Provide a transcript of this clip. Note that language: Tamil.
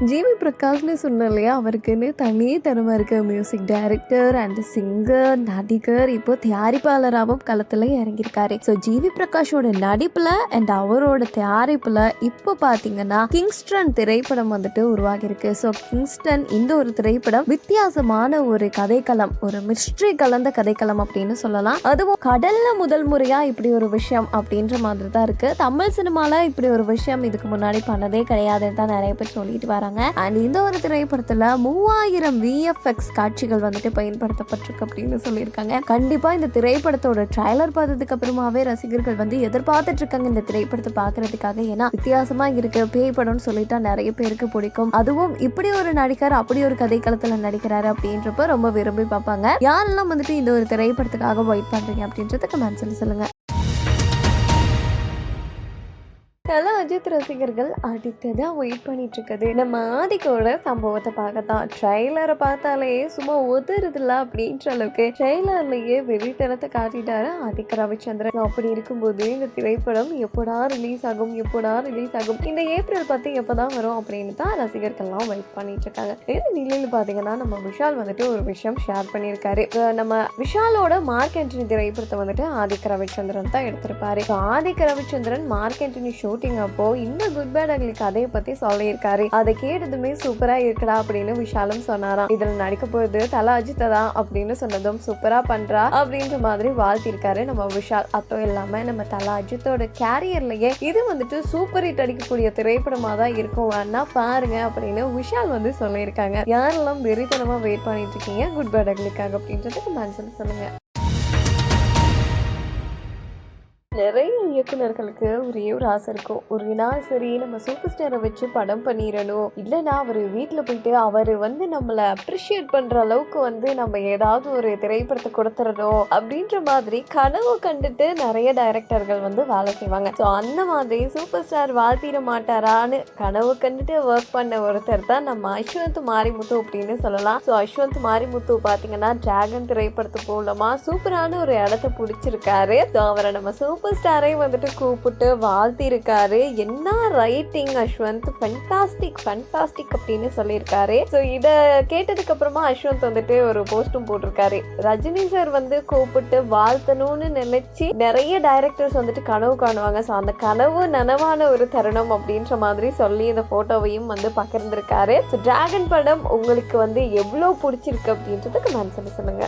ஜிவி பிரகாஷ்னு சொன்னேன் இல்லையா? அவருக்குன்னு தனி திறமை இருக்க. மியூசிக் டைரக்டர் அண்ட் சிங்கர் நடிகர். இப்போ தயாரிப்பாளராகவும் களத்தில் இறங்கியிருக்காரு. ஸோ ஜிவி பிரகாஷோட நடிப்பில் அண்ட் அவரோட தயாரிப்பில் இப்போ பார்த்தீங்கன்னா கிங்ஸ்டன் திரைப்படம் வந்துட்டு உருவாகியிருக்கு. ஸோ கிங்ஸ்டன் இந்த ஒரு திரைப்படம் வித்தியாசமான ஒரு கதைக்களம் ஒரு மிஸ்ட்ரி கலந்த கதைக்களம் அப்படின்னு சொல்லலாம். அதுவும் கடல்ல முதல் முறையாக இப்படி ஒரு விஷயம் அப்படின்ற மாதிரி தான் இருக்குது தமிழ் சினிமாவில் இப்படி ஒரு விஷயம் இதுக்கு முன்னாடி பண்ணதே கிடையாதுன்னு தான் நிறைய பேர் சொல்லிட்டு வராங்க. அண்ட் இந்த ஒரு திரைப்படத்துல மூவாயிரம் விஎஃப்எக்ஸ் காட்சிகள் வந்துட்டு பயன்படுத்தப்பட்டிருக்கு அப்படின்னு சொல்லியிருக்காங்க. கண்டிப்பா இந்த திரைப்படத்தோட ட்ரைலர் பார்த்ததுக்கு அப்புறமாவே ரசிகர்கள் வந்து எதிர்பார்த்துட்டு இருக்காங்க இந்த திரைப்படத்தை பார்க்கறதுக்காக. ஏன்னா வித்தியாசமா இருக்கு. பேய் படம்னு சொல்லிட்டா நிறைய பேருக்கு பிடிக்கும். அதுவும் இப்படி ஒரு நடிகர் அப்படி ஒரு கதைக்களத்தில் நடிக்கிறாரு அப்படின்றப்ப ரொம்ப விரும்பி பார்ப்பாங்க. யாரெல்லாம் வந்துட்டு இந்த ஒரு திரைப்படத்துக்காக வெயிட் பண்றீங்க அப்படின்றத கமெண்ட்ஸில் சொல்லுங்க. தல அஜித் ரசிகர்கள் அடித்ததாக வெயிட் பண்ணிட்டு இருக்குது நம்ம ஆதிக்கோட சம்பவத்தை பார்க்கத்தான். ட்ரெய்லரை பார்த்தாலே சும்மா ஒதுருதுல அப்படின்ற அளவுக்கு ட்ரைலர்லயே வெறித்தனத்தை காட்டிட்டாரு ஆதிக்க ரவிச்சந்திரன். அப்படி இருக்கும்போது இந்த திரைப்படம் எப்படா ரிலீஸ் ஆகும் எப்படா ரிலீஸ் ஆகும் இந்த ஏப்ரல் பத்து எப்போதான் வரும் அப்படின்னு தான் ரசிகர்கள்லாம் வெயிட் பண்ணிட்டு இருக்காங்க இந்த நிலையில் பார்த்தீங்கன்னா நம்ம விஷால் வந்துட்டு ஒரு விஷயம் ஷேர் பண்ணியிருக்காரு. நம்ம விஷாலோட மார்க் ஆண்டனி திரைப்படத்தை வந்துட்டு ஆதிக்க ரவிச்சந்திரன் தான் எடுத்திருப்பாரு. ஆதிக்க ரவிச்சந்திரன் மார்க் ஆண்டனி ஷூட்டிங் அப்போ இந்த குட் பேட் அக்லி கதையை பத்தி சொல்லியிருக்காரு. அதை கேட்டதுமே சூப்பரா இருக்கடா அப்படின்னு விஷாலும் சொன்னாராம். இதுல நடிக்க போகுது தல அஜித்ததா தான் அப்படின்னு சொன்னதும் சூப்பரா பண்றா அப்படின்ற மாதிரி வாழ்த்திருக்காரு நம்ம விஷால். அதுவும் இல்லாம நம்ம தல அஜித்தோட கேரியர்லயே இது வந்துட்டு சூப்பர் ஹிட் அடிக்கக்கூடிய திரைப்படமா தான் இருக்கும். வேணா பாருங்க அப்படின்னு விஷால் வந்து சொல்லியிருக்காங்க. யாரெல்லாம் வெறித்தனமா வெயிட் பண்ணிட்டு இருக்கீங்க குட் பேட் அக்லிக்காக அப்படின்றது மனசுல சொல்லுங்க. நிறைய இயக்குனர்களுக்கு ஒரே ஒரு ஆசை இருக்கும். ஒரு நாள் சரி நம்ம சூப்பர் ஸ்டாரை வச்சு படம் பண்ணிடணும். இல்லைன்னா அவர் வீட்டில் போயிட்டு அவர் வந்து நம்மளை அப்ரிஷியேட் பண்ணுற அளவுக்கு வந்து நம்ம ஏதாவது ஒரு திரைப்படத்தை கொடுத்துடணும் அப்படின்ற மாதிரி கனவு கண்டுட்டு நிறைய டைரக்டர்கள் வந்து வேலை செய்வாங்க. ஸோ அந்த மாதிரி சூப்பர் ஸ்டார் வாழ்த்திட மாட்டாரான்னு கனவு கண்டுட்டு ஒர்க் பண்ண ஒருத்தர் தான் நம்ம அஸ்வந்த் மாரிமுத்து அப்படின்னு சொல்லலாம். ஸோ அஸ்வந்த் மாரிமுத்து பார்த்தீங்கன்னா டிராகன் திரைப்படத்து மூலமாக சூப்பரான ஒரு இடத்த பிடிச்சிருக்காரு. ஸோ அவரை நம்ம சூப்பர் ஸ்டாரை வந்துட்டு கூப்பிட்டு வாழ்த்திருக்காரு. என்ன ரைட்டிங் அஸ்வந்த்? ஃபென்டாஸ்டிக் ஃபென்டாஸ்டிக் அப்படின்னு சொல்லியிருக்காரு. ஸோ இதை கேட்டதுக்கு அப்புறமா அஸ்வந்த் வந்துட்டு ஒரு போஸ்டும் போட்டிருக்காரு. ரஜினி சார் வந்து கூப்பிட்டு வாழ்த்தணும்னு நினைச்சு நிறைய டைரக்டர்ஸ் வந்துட்டு கனவு காணுவாங்க. ஸோ அந்த கனவு நனவான ஒரு தருணம் அப்படின்ற மாதிரி சொல்லி இந்த போட்டோவையும் வந்து பகிர்ந்திருக்காரு. ஸோ டிராகன் படம் உங்களுக்கு வந்து எவ்வளோ பிடிச்சிருக்கு அப்படின்றதுக்கு மனசில் சொல்லுங்க.